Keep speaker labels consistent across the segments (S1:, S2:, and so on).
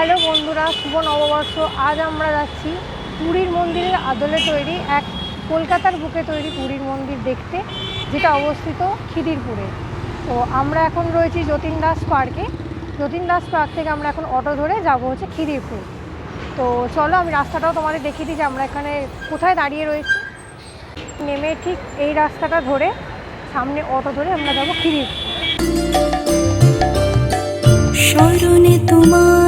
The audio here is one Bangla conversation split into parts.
S1: হ্যালো বন্ধুরা, শুভ নববর্ষ। আজ আমরা যাচ্ছি পুরীর মন্দিরের আদলে তৈরি এক কলকাতার বুকে তৈরি পুরীর মন্দির দেখতে, যেটা অবস্থিত খিদিরপুরে। তো আমরা এখন রয়েছি যতীন দাস পার্কে। যতীন দাস পার্ক থেকে আমরা এখন অটো ধরে যাব হচ্ছে খিদিরপুর। তো চলো আমি রাস্তাটাও তোমাদের দেখিয়ে দিই যে আমরা এখানে কোথায় দাঁড়িয়ে রয়েছি। নেমে ঠিক এই রাস্তাটা ধরে সামনে অটো ধরে আমরা যাব খিদিরপুর।
S2: স্মরণে আমি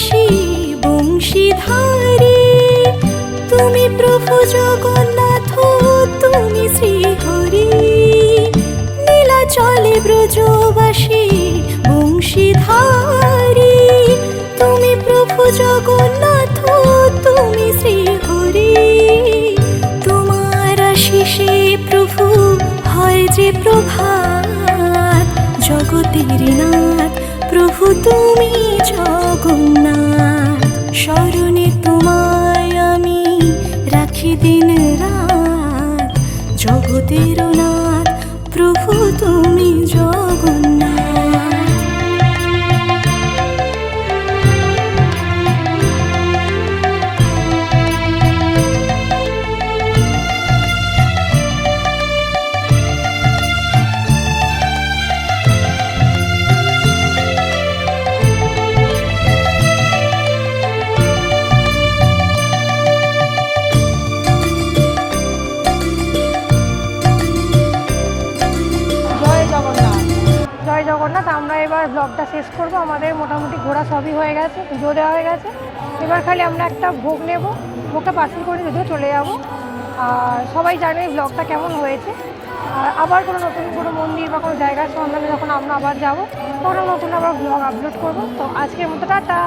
S2: ব্রজবাসী বংশীধারী। তুমি প্রভু জগন্নাথ, তুমি শ্রীহরি। নীলাচলে ব্রজবাসী, বংশীধারী। তুমি প্রভু জগন্নাথ, তুমি শ্রীহরি। তোমার আশিসে প্রভু হয় যে প্রভাত, জগতের নাথ প্রভু তুমি জগন্নাথ স্মরণে
S1: এবার ব্লগটা শেষ করব। আমাদের মোটামুটি ঘোরা সবই হয়ে গেছে পুজো দেওয়া হয়ে গেছে। এবার খালি আমরা একটা ভোগ নেব, ভোগটা পার্সেল করে যদিও চলে যাব। আর সবাই জানে ব্লগটা কেমন হয়েছে। আর আবার কোনো নতুন কোনো মন্দির বা কোনো জায়গার সন্ধানে যখন আমরা আবার যাব, তখন নতুন আবার ব্লগ আপলোড করব। তো আজকের মতো টাটা।